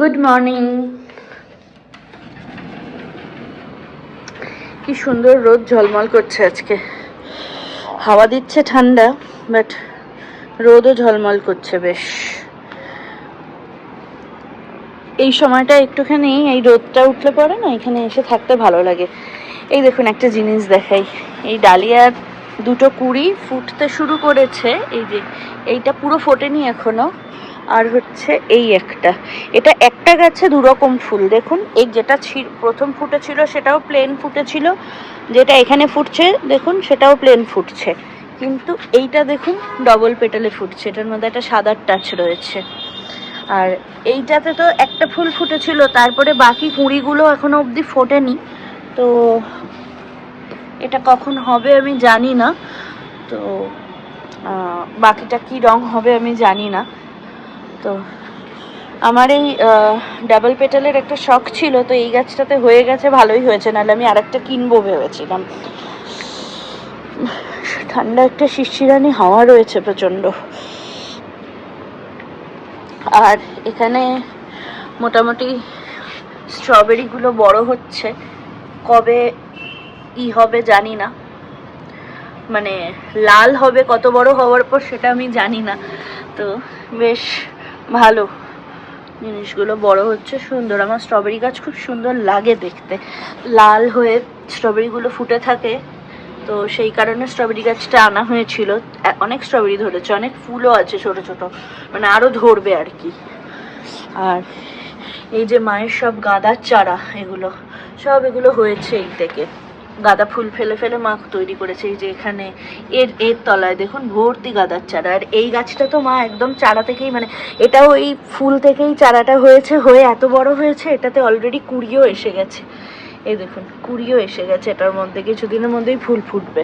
Good morning কি সুন্দর রোদ ঝলমল করছে আজকে। হাওয়া দিচ্ছে ঠান্ডা বাট রোদও ঝলমল করছে বেশ। এই সময়টা একটুখানি এই রোদটা উঠলে পরে না এখানে এসে থাকতে ভালো লাগে। এই দেখুন একটা জিনিস দেখাই। এই ডালিয়ার দুটো কুড়ি ফুটতে শুরু করেছে। এই যে, এইটা পুরো ফোটেনি এখনও। আর হচ্ছে এই একটা। এটা একটা গাছে দু রকম ফুল। দেখুন, এই যেটা প্রথম ফুটেছিল সেটাও প্লেন ফুটেছিল। যেটা এখানে ফুটছে, দেখুন, সেটাও প্লেন ফুটছে। কিন্তু এইটা দেখুন ডবল পেটালে ফুটছে। এটার মধ্যে একটা সাদার টাচ রয়েছে। আর এইটাতে তো একটা ফুল ফুটেছিল, তারপরে বাকি কুঁড়িগুলো এখনও অবধি ফোটেনি। তো এটা কখন হবে আমি জানি না। তো বাকিটা কি রং হবে আমি জানি না। তো আমার এই ডাবল পেটালের একটা শখ ছিল, তো এই গাছটাতে হয়ে গেছে, ভালোই হয়েছে, নাহলে আমি আরেকটা কিনবো ভেবেছিলাম। ঠান্ডা একটা শিরশিরানি হাওয়া রয়েছে প্রচণ্ড। আর এখানে মোটামুটি স্ট্রবেরিগুলো বড় হচ্ছে, কবে ই হবে জানি না। মানে লাল হবে কত বড় হওয়ার পর সেটা আমি জানি না। তো বেশ ভালো। জিনিসগুলো বড় হচ্ছে, সুন্দর। আমার স্ট্রবেরি গাছ খুব সুন্দর লাগে দেখতে। লাল হয়ে স্ট্রবেরিগুলো ফুটে থাকে, তো সেই কারণে স্ট্রবেরি গাছটা আনা হয়েছিল। অনেক স্ট্রবেরি ধরেছে, অনেক ফুলও আছে ছোট ছোট মানে আরও ধরবে আর কি। আর এই যে মায়ের সব গাঁদার চারা, এগুলো, সব এগুলো হয়েছে এই থেকে। গাঁদা ফুল ফেলে ফেলে মা তৈরি করেছে এই যে এখানে। এর এর তলায় দেখুন ভর্তি গাঁদার চারা। আর এই গাছটা তো মা একদম চারা থেকেই মানে এটাও এই ফুল থেকেই চারাটা হয়েছে, হয়ে এত বড় হয়েছে, এটাতে অলরেডি কুড়িও এসে গেছে। এই দেখুন, কুড়িও এসে গেছে এটার মধ্যে, কিছুদিনের মধ্যেই ফুল ফুটবে।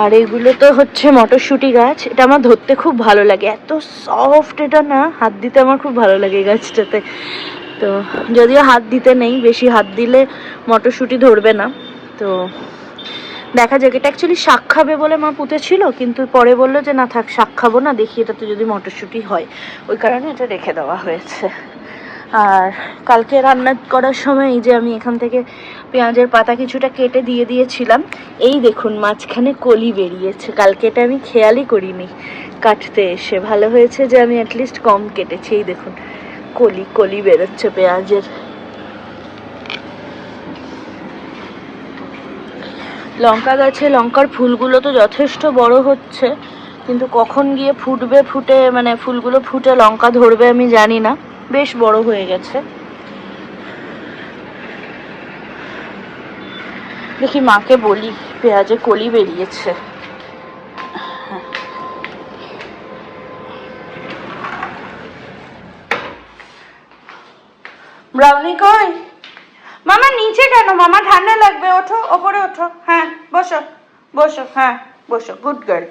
আর এগুলো তো হচ্ছে মটরশুঁটি গাছ, এটা আমার ধরতে খুব ভালো লাগে। এত সফট এটা না, হাত দিতে আমার খুব ভালো লাগে এই গাছটাতে। তো যদিও হাত দিতে নেই, বেশি হাত দিলে মটরশুঁটি ধরবে না। তো দেখা যাক, এটা অ্যাকচুয়ালি শাক খাবে বলে মা পুঁতেছিল কিন্তু পরে বলল যে, না থাক, শাক খাব না, দেখি এটাতে যদি মটরশুঁটি হয়। ওই কারণে এটা রেখে দেওয়া হয়েছে। আর কালকে রান্না করার সময় এই যে আমি এখান থেকে পেঁয়াজের পাতা কিছুটা কেটে দিয়ে দিয়েছিলাম, এই দেখুন মাঝখানে কলি বেরিয়েছে। কালকে এটা আমি খেয়ালই করিনি কাটতে এসে। ভালো হয়েছে যে আমি অ্যাটলিস্ট কম কেটেছি, এই দেখুন। কলি কলি বেরোচ্ছে পেঁয়াজের। লঙ্কা গাছে লঙ্কার ফুলগুলো তো যথেষ্ট বড় হচ্ছে, কিন্তু কখন গিয়ে ফুটবে, ফুটে মানে ফুলগুলো ফুটে লঙ্কা ধরবে আমি জানি না, বেশ বড় হয়ে গেছে। দেখি মাকে বলি, পেঁয়াজে কলি বেরিয়েছে। ব্রাউনি কই? মামা নিচে কেন? মামা ঠান্ডা লাগবে, ওঠো, ওপরে ওঠো। হ্যাঁ বসো বসো হ্যাঁ বসো গুড গার্ল